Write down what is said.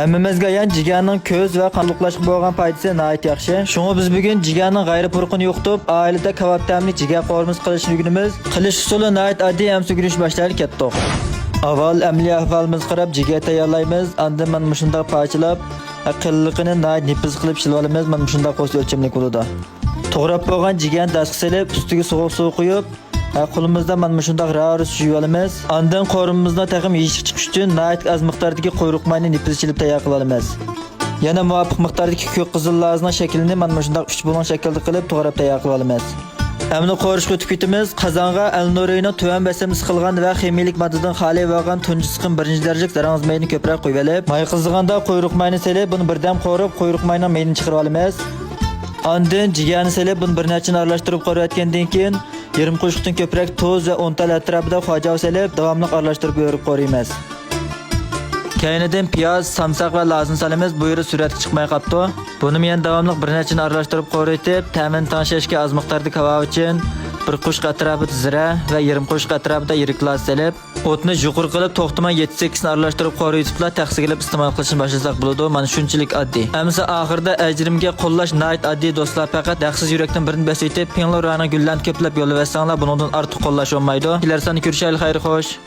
Hammamizga yan jigarning ko'z va qandoqlashga bo'lgan foydasi nihoyat yaxshi. Shunga biz bugun jigarning g'ayri purqini yo'qitib, oilada kebab ta'mli jigar qo'rimiz qilishni o'rganamiz. Qilish usuli nihoyat oddiy ham sugurish boshlari ketdik. Avval amliy ahvolimizni qarab jigar tayyorlaymiz. Andan mana shunday parchalab, aqilliqini nihoyat nipis qilib shilib olamiz. Mana shunday qo'sh o'lchamlik bo'ladi. To'g'rab bo'lgan jigarni dastga silib, ustiga sovuq suv quyib, Mana shunday ravris yuvib olamiz. Andan taqim yeyishib chiqish uchun nihoyat az miqdordagi quyruq mayni nipis chilib tayyor qilib olamiz. Yana muvofiq miqdordagi ko'k qizil lazning shaklini mana shunday uch bo'lgan shaklda qilib to'g'rab tayyor qilib olamiz. Amni qo'rishga o'tib ketamiz. Qozonga al-nurining tuvan basam siqilgan va ximiylik moddadan xoli bo'lgan tunji siqim birinchi darajalik zarangiz mayni ko'proq qo'yib olib, may qizganda quyruq mayni selib, buni birdam. Ondan jigarni selib, buni bir nechini aralashtirib qo'yayotgandan keyin yarim qo'shiqdan ko'proq tuz va untal atrofida xo'jav selib, davomli aralashtirib yo'rib qo'yamiz. Keyinidan piyoz, samsaq va lazım solamiz. Bu yeri suratga chiqmay qopdi. Buni men davomli bir nechini aralashtirib qo'yib, ta'min tanshashga oz miqdorda kebab uchun bir qo'shq atrofida zira va yarim qo'shq atrofida yirik glas selib, o'tni yuqur qilib to'xtamay 7-8 ni aralashtirib qo'yiblar taqsigilib iste'mol qilishni boshlasak bo'ladi. Mana shunchalik oddiy. Amsa oxirida ajrimga qo'llash nihoyat oddiy do'stlar, faqat haqsiz yurakdan birini basaytib, pinglar rana gullarni ko'plab yo'llaversanlar, bundan ortiq qo'llash olmaydi. Kelar sani ko'rishaylik, xayr xo'sh.